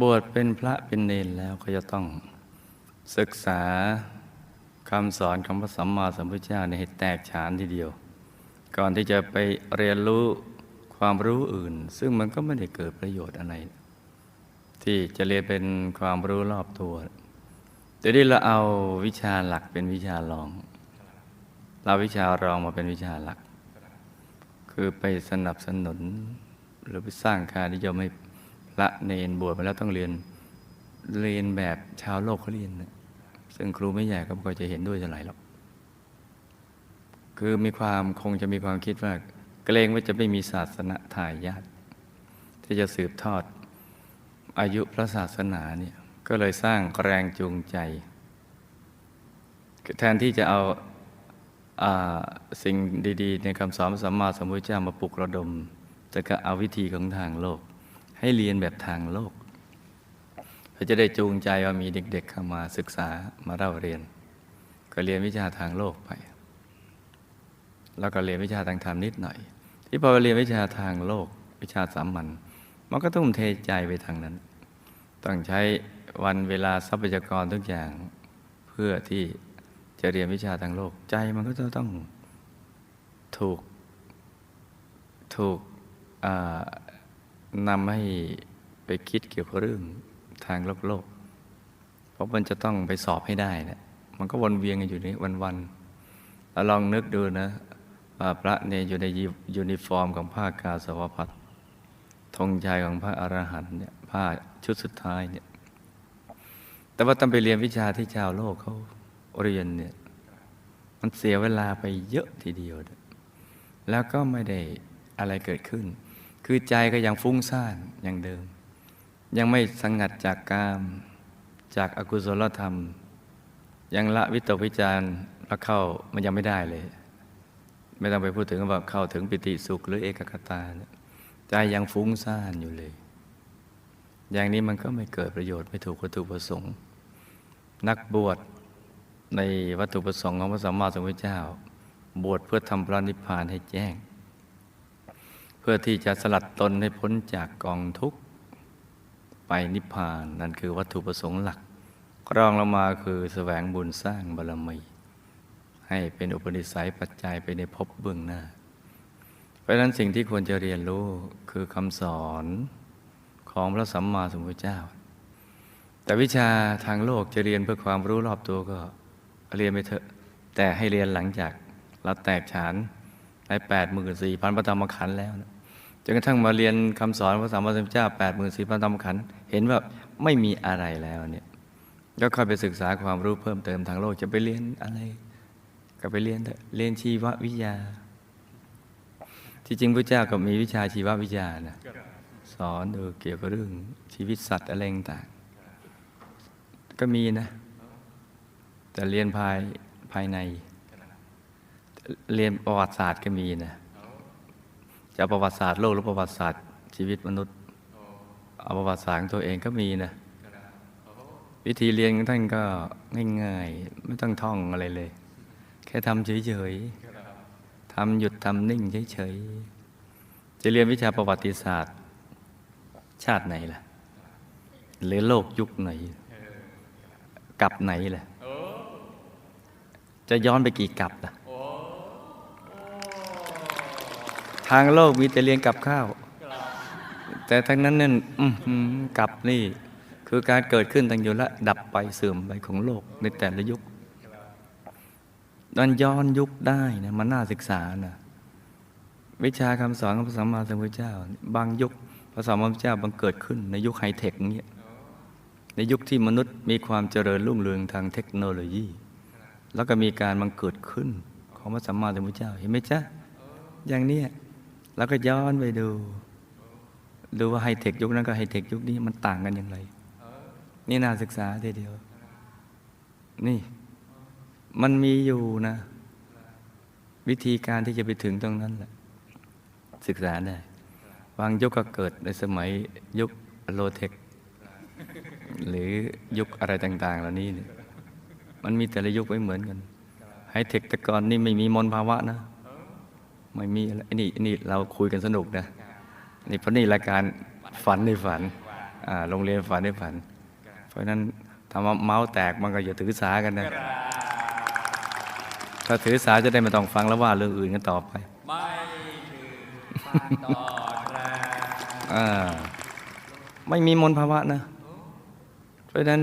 บวชเป็นพระเป็นเนรแล้วก็จะต้องศึกษาคำสอนของพระสัมมาสัมพุทธเจ้าในให้แตกฉานทีเดียว ก่อนที่จะไปเรียนรู้ความรู้อื่น ซึ่งมันก็ไม่ได้เกิดประโยชน์อะไร ที่จะเรียนเป็นความรู้รอบตัวเดี๋ยวนี้เราเอาวิชาหลักเป็นวิชารอง เราวิชารองมาเป็นวิชาหลัก คือไปสนับสนุน หรือไปสร้างค่านิยมให้ พระเนนบวชมาแล้วต้องเรียนเรียนแบบชาวโลกเขาเรียนนะซึ่งครูไม่ใหญ่ก็ไม่ค่อยจะเห็นด้วยเท่าไหร่หรอกคือมีความคงจะมีความคิดว่า เกรงว่าจะไม่มีศาสนาทายาทที่จะสืบทอดอายุพระศาสนาเนี่ยก็เลยสร้างแรงจูงใจ แทนที่จะเอาอาสิ่งดี ๆ ในคำสอนสัมมาสัมพุทธเจ้ามาปลุกระดม แต่ก็เอาวิธีของทางโลก ให้เรียนแบบทางโลกเพื่อจะได้จูงใจว่ามีเด็กๆเข้ามาศึกษามาเล่าเรียน ก็เรียนวิชาทางโลกไป แล้วก็เรียนวิชาทางธรรมนิดหน่อย ที่พอเรียนวิชาทางโลก วิชาสามัญมันก็ต้องเทใจไปทางนั้น ต้องใช้วันเวลาทรัพยากรทุกอย่างเพื่อที่จะเรียนวิชาทางโลก ใจมันก็จะต้องถูกถูก นำให้ไปคิดเกี่ยวกับเรื่องทางโลกโลก เพราะมันจะต้องไปสอบให้ได้นะมันก็วนเวียนกันอยู่นี้วันๆแล้วลองนึกดูนะว่าพระเนี่ยอยู่ในยูนิฟอร์มของผ้ากาสาวพัดธงชัยของพระอรหันต์เนี่ยผ้าชุดสุดท้ายเนี่ย แต่ว่าต้องไปเรียนวิชาที่ชาวโลกเขาเรียนเนี่ย มันเสียเวลาไปเยอะทีเดียว แล้วก็ไม่ได้อะไรเกิดขึ้น คือใจก็ยังฟุ้งซ่านอย่างเดิม ยังไม่สังัดจากกาม จากอากุศลธรรม ยังละวิตกวิจารแล้วเข้ามันยังไม่ได้เลย ไม่ต้องไปพูดถึงว่าเข้าถึงปิติสุขหรือเอกคตาใจยังฟุ้งซ่านอยู่เลย อย่างนี้มันก็ไม่เกิดประโยชน์ไม่ถูกวัตถุประสงค์ นักบวชในวัตถุประสงค์ของพระสัมมาสัมพุทธเจ้า บวชเพื่อทำพระนิพพานให้แจ้ง พื่อที่จะสลัดตนให้พ้นจากกองทุกข์ไปนิพพานนั่นคือวัตถุประสงค์หลักรองลงมาคือแสวงบุญสร้างบารมี ให้เป็นอุปนิสัยปัจจัยไปในภพเบื้องหน้า เพราะนั้นสิ่งที่ควรจะเรียนรู้คือคำสอนของพระสัมมาสัมพุทธเจ้า แต่วิชาทางโลกจะเรียนเพื่อความรู้รอบตัวก็เรียนไปเถอะ แต่ให้เรียนหลังจากเราแตกฉานในแปดหมื่นสี่พันพระธรรมขันธ์แล้วนะ จนกระทั่งมาเรียนคำสอนพระสัมมาสัมพุทธเจ้าแปดหมื่นสี่พันธรรมขันธ์เห็นว่าไม่มีอะไรแล้วเนี่ยก็ค่อยไปศึกษาความรู้เพิ่มเติมทางโลกจะไปเรียนอะไร ก็ไปเรียนเถอะเรียนชีววิทยา ที่จริงพระเจ้าก็มีวิชาชีววิทยานะสอนดูเกี่ยวกับเรื่องชีวิตสัตว์อะไรต่างก็มีนะ แต่เรียนภายภายใน เรียนประวัติศาสตร์ก็มีนะ จะประวัติศาสตร์โลกหรือประวัติศาสตร์ ชีวิตมนุษย์เอาประวัติศาสตร์ของตัวเองก็มีนะวิธีเรียนของท่านก็ง่ายๆ ไม่ต้องท่องอะไรเลย แค่ทำเฉยๆทำหยุดทำนิ่งเฉยๆจะเรียนวิชาประวัติศาสตร์ ชาติไหนล่ะหรือโลกยุคไหนกลับไหนล่ะจะย้อนไปกี่กลับล่ะ ทางโลกมีแต่เรียนกลับข้าว แต่ทั้งนั้นนั่นกลับนี่ คือการเกิดขึ้นตั้งอยู่และดับไปเสื่อมไปของโลกในแต่ละยุคมันย้อนยุคได้นะมันน่าศึกษานะวิชาคำสอนของพระสัมมาสัมพุทธเจ้า บางยุคพระสัมมาสัมพุทธเจ้าบังเกิดขึ้นในยุคไฮเทคเงี้ยในยุคที่มนุษย์มีความเจริญรุ่งเรืองทางเทคโนโลยี แล้วก็มีการบังเกิดขึ้นของพระสัมมาสัมพุทธเจ้าเห็นไหมจ๊ะอย่างเนี้ แล้วก็ย้อนไปดู ดูว่าไฮเทคยุคนั้นกับไฮเทคยุคนี้มันต่างกันอย่างไร นี่น่าศึกษาทีเดียว นี่ มันมีอยู่นะ วิธีการที่จะไปถึงตรงนั้นแหละ ศึกษาได้บางยุคก็เกิดในสมัยยุคโลเทค หรือยุคอะไรต่าง ๆ เหล่านี้เนี่ยมันมีแต่ละยุคไม่เหมือนกันไฮเทคแต่ก่อนนี่ไม่มีมลภาวะนะ ไม่มีอะไรนี่นี่เราคุยกันสนุกนะนี่เพราะนี่รายการฝันในฝันอ่าโรงเรียนฝันได้ฝัน เพราะฉะนั้นทำว่าเมาส์แตกมันก็อย่าถือสากันนะถ้าถือสาจะได้ไม่ต้องฟังแล้วว่าเรื่องอื่นกันต่อไป ไม่ถือฟังต่อครับอ่าไม่มีมลภาวะนะ เพราะฉะนั้น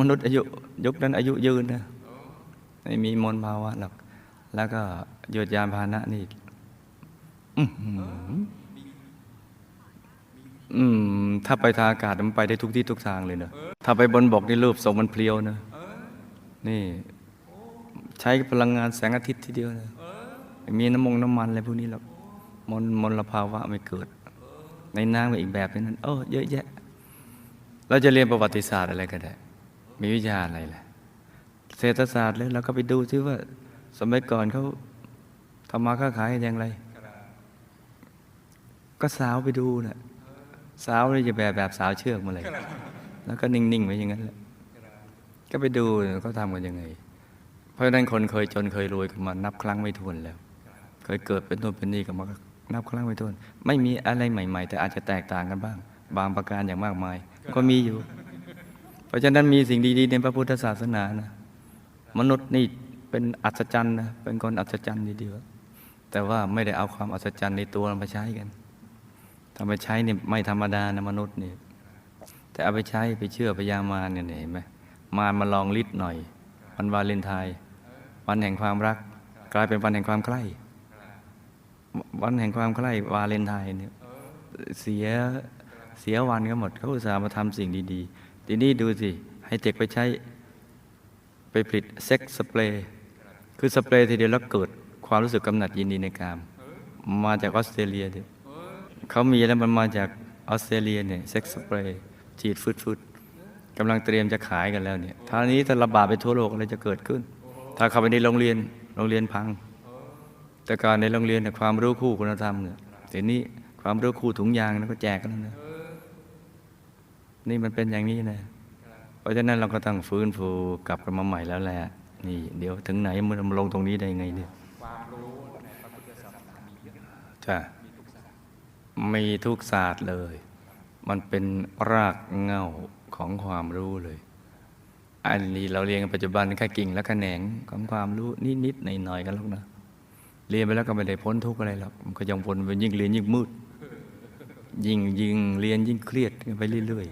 มนุษย์อายุยุคนั้นอายุยืนนะไม่มีมลภาวะหรอก แล้วก็โยดยานพาหนะนี่ อืม ถ้าไปทางอากาศมันไปได้ทุกที่ทุกทางเลยเนอะถ้าไปบนบกนี่รูปทรงมันเพลียวนะนี่ ใช้พลังงานแสงอาทิตย์ทีเดียวนะมีน้ำมงน้ำมันอะไรพวกนี้หรอกมลมลภาวะไม่เกิด ในน้ำก็อีกแบบนึงนั้น เออเยอะแยะเราจะเรียนประวัติศาสตร์อะไรก็ได้ มีวิชาอะไรล่ะเศรษฐศาสตร์เลยเราก็ไปดูซิว่า สมัยก่อนเขาทำมาค้าขายอย่างไร ก็สาวไปดูนะสาวเลยจะแบบแบบสาวเชือกมาเลย แล้วก็นิ่งๆไว้อย่างนั้นแหละก็ไปดูเขาทำกันยังไง เพราะฉะนั้นคนเคยจนเคยรวยกันมานับครั้งไม่ถ้วนแล้ว เคยเกิดเป็นต้นเป็นนี่กันมานับครั้งไม่ถ้วน ไม่มีอะไรใหม่ ๆ แต่อาจจะแตกต่างกันบ้าง บางประการอย่างมากมาย ก็มีอยู่ เพราะฉะนั้นมีสิ่งดีๆในพระพุทธศาสนานะ มนุษย์นี่เป็นอัศจรรย์นะเป็นคนอัศจรรย์ทีเดียวแต่ว่าไม่ได้เอาความอัศจรรย์ในตัวมาใช้กัน ถ้าไปใช้เนี่ยไม่ธรรมดานะมนุษย์เนี่ยแต่เอาไปใช้ไปเชื่อพยามารเนี่ยเห็นไหมมารมาลองลิดหน่อย วันวาเลนไทน์วันแห่งความรัก กลายเป็นวันแห่งความใกล้ วันแห่งความใกล้ วาเลนไทน์เนี่ยเสียเสียวันก็หมดเขาอุตส่าห์มาทำสิ่งดีๆ ทีนี้ดูสิให้เด็กไปใช้ ไปผลิตเซ็กสเปรย์คือสเปรย์ทีเดียวแล้วเกิดความรู้สึกกำหนัดยินดีในกาม มาจากออสเตรเลียเนี่ย เขามีแล้วมันมาจากออสเตรเลียเนี่ยเซ็กสเปรย์ฉีดฟืดๆกำลังเตรียมจะขายกันแล้วเนี่ยท่านี้ถ้าระบาดไปทั่วโลกอะไรจะเกิดขึ้น ถ้าเข้าไปในโรงเรียนโรงเรียนพัง แต่การในโรงเรียนเนี่ยความรู้คู่คุณธรรมเนี่ยเดี๋ยวนี้ความรู้คู่ถุงยางนะก็แจกกันแล้วนะนี่มันเป็นอย่างนี้นะเพราะฉะนั้นเราก็ต้องฟื้นฟูกลับกันมาใหม่แล้วแหละนี่เดี๋ยวถึงไหนมันมาลงตรงนี้ได้ไงเนี่ยความรู้ในพระพุทธศาสนามีเยอะจ้ะ มีทุกศาสตร์เลย มันเป็นรากเง้าของความรู้เลย อันนี้เราเรียนปัจจุบันแค่กิ่งและแขนงของความรู้นิดๆหน่อยๆกันล้วนะเรียนไปแล้วก็ไม่ได้พ้นทุกข์อะไรหรอกมันก็ยังวนไปยิ่งเรียนยิ่งมืด ยิ่งยิ่งเรียนยิ่งเครียดไปเรื่อย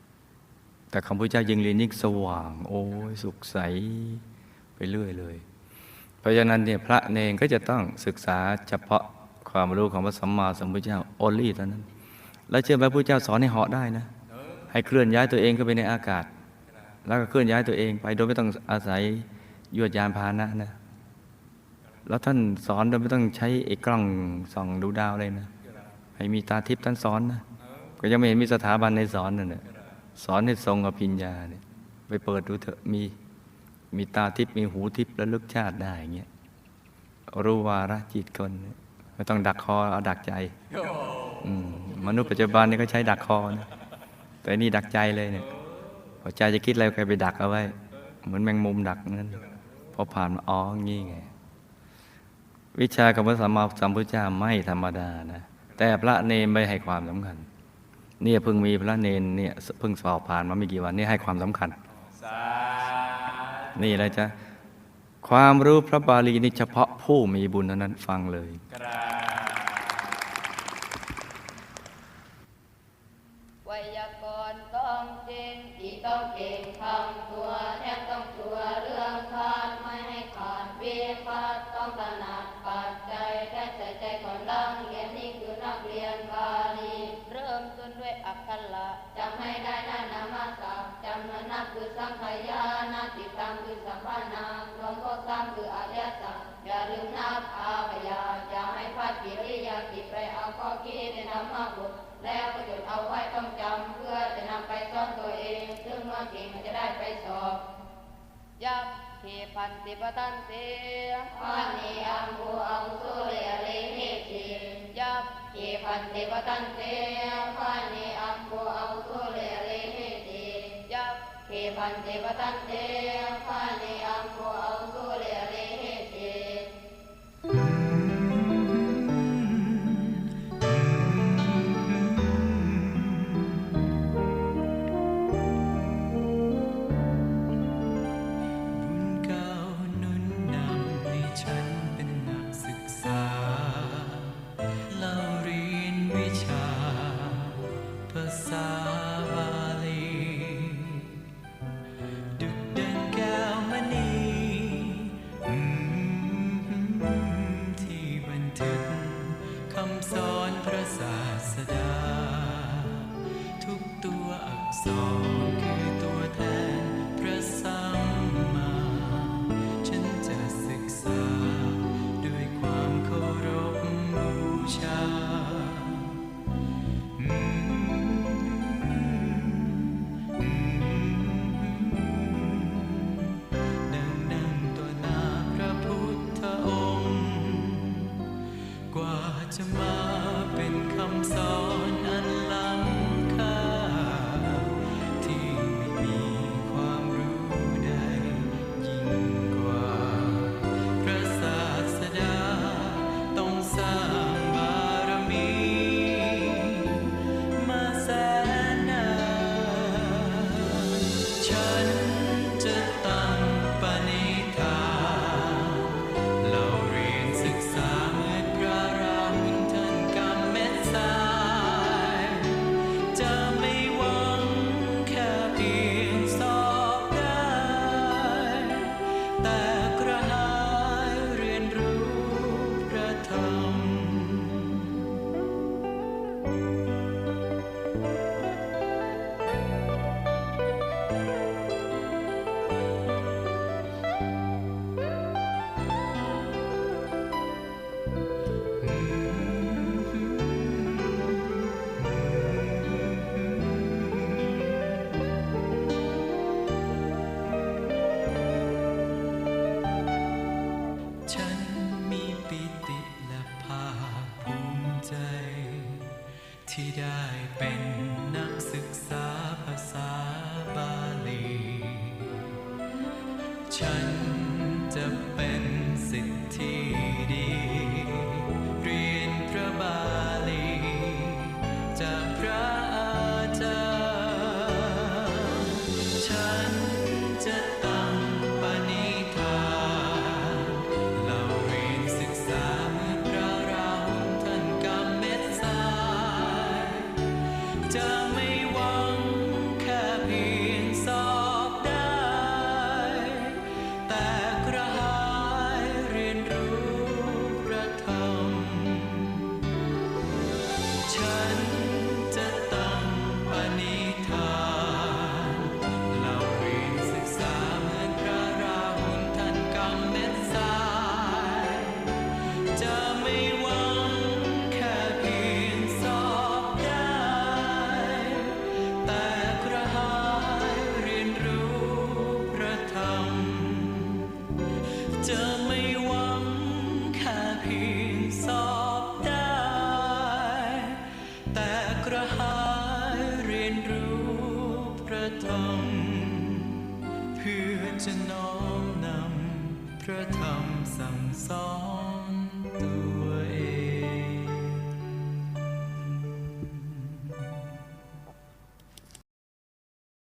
ๆแต่คำพุทธเจ้ายิ่งเรียนยิ่งสว่าง โอ้ยสุขใสไปเรื่อยเลย เพราะฉะนั้นเนี่ยพระเนงก็จะต้องศึกษาเฉพาะ ความรู้ของพระสัมมาสัมพุทธเจ้าโอลี่เท่านั้น แล้วเชื่อไหมพระพุทธเจ้าสอนให้เหาะได้นะ ให้เคลื่อนย้ายตัวเองเข้าไปในอากาศ แล้วก็เคลื่อนย้ายตัวเองไปโดยไม่ต้องอาศัยยวดยานพาหนะนะ แล้วท่านสอนโดยไม่ต้องใช้ไอ้กล้องส่องดูดาวเลยนะ ให้มีตาทิพย์ท่านสอนนะ ก็ยังไม่เห็นมีสถาบันในสอนนั่นนะสอนให้ทรงอภิญญาเนี่ยไปเปิดดูเถอะมีมีตาทิพย์มีหูทิพย์แล้วลึกชาติได้อย่างเงี้ยรู้วาระจิตคนเนี่ย ไม่ต้องดักคอเอาดักใจอืมมนุษย์ปัจจุบันนี่ก็ใช้ดักคอนะแต่นี่ดักใจเลยเนี่ยพอใจจะคิดอะไรก็ไปดักเอาไว้ เหมือนแมงมุมดักนั้นพอผ่านมาอ๋องี้ไง วิชาของพระสัมมาสัมพุทธเจ้าไม่ธรรมดานะแต่พระเนนไม่ให้ความสำคัญ เนี่ยเพิ่งมีพระเนนเนี่ยเพิ่งสอบผ่านมาไม่กี่วันนี่ให้ความสำคัญสานี่แหละจ้ะความรู้พระบาลีนี่เฉพาะผู้มีบุญเท่านั้นฟังเลย เก่งทำตัวแทบต้องตัวเรื่องขาดไม่ให้ขาดวิพัดต้องถนัดปัดใจแทบใส่ใจคนดังเรียนนี่คือนักเรียนบาลีเริ่มต้นด้วยอักขระจำให้ได้นานามาศัพท์จำนวนนับคือสังขยานาติดตามคือสัมพันนามรวมพวกตามคืออริยสัจอย่าลืมนับอาพยาอย่าให้พลาดกิริยากิจไปเอาข้อคิดในธรรมะบุตรแล้วก็หยุดเอาไว้ต้องจำเพื่อจะนำไปสอนตัวเอง ซึ่งเมื่อเก่งจะได้ไปสอบยับเขพันติปตันเตปานิอัมภูอังสุเรเรหิติยับเขพันติปตันเตปานิอัมภูอังสุเรเรหิติยับเขพันติปตันเตปานิอัมภูอัง จะไม่หวังแค่เพียงสอบได้ แต่กระหายเรียนรู้พระธรรมเพื่อจะน้อมนำพระธรรมสั่งสอน